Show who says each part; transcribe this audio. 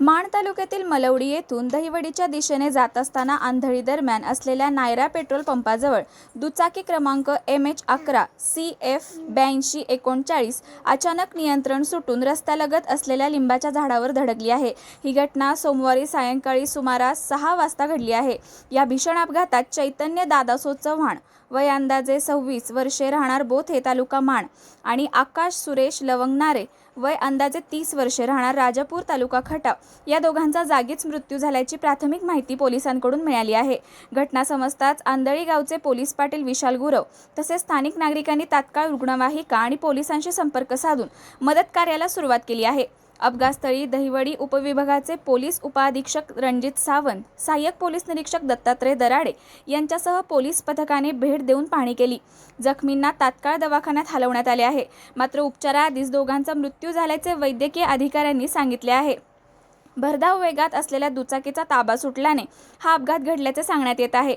Speaker 1: माण तालुक्यातील मलवडी येथून दहिवडीच्या दिशेने जात असताना आंधळी दरम्यान असलेल्या नायरा पेट्रोल पंपाजवळ दुचाकी क्रमांक एम एच अकरा सी एफ ब्याऐंशी एकोणचाळीस अचानक नियंत्रण सुटून रस्त्यालगत असलेल्या लिंबाच्या झाडावर धडकली आहे. ही घटना सोमवारी सायंकाळी सुमारास सहा वाजता घडली आहे. या भीषण अपघातात चैतन्य दादासो चव्हाण वय अंदाजे सव्वीस वर्षे राहणार बोथ हे तालुका माण आणि आकाश सुरेश लवंगनारे वय अंदाजे तीस वर्षे राहणार राजापूर तालुका खटाव. या दोघांचा जागीच मृत्यू झाल्याची प्राथमिक माहिती पोलिसांकडून मिळाली आहे. घटना समजताच आंधळी गावचे पोलीस पाटील विशाल गुरव तसेच स्थानिक नागरिकांनी तात्काळ रुग्णवाहिका आणि पोलिसांशी संपर्क साधून मदत कार्याला सुरुवात केली आहे. अपघातस्थळी दहिवडी उपविभागाचे पोलीस उपअधीक्षक रणजित सावंत सहाय्यक पोलीस निरीक्षक दत्तात्रय दराडे यांच्यासह पोलीस पथकाने भेट देऊन पाहणी केली. जखमींना तात्काळ दवाखान्यात हलवण्यात आले आहे. मात्र उपचाराआधीच दोघांचा मृत्यू झाल्याचे वैद्यकीय अधिकाऱ्यांनी सांगितले आहे. भरधाव वेगात असलेल्या दुचाकीचा ताबा सुटल्याने हा अपघात घडल्याचे सांगण्यात येत आहे.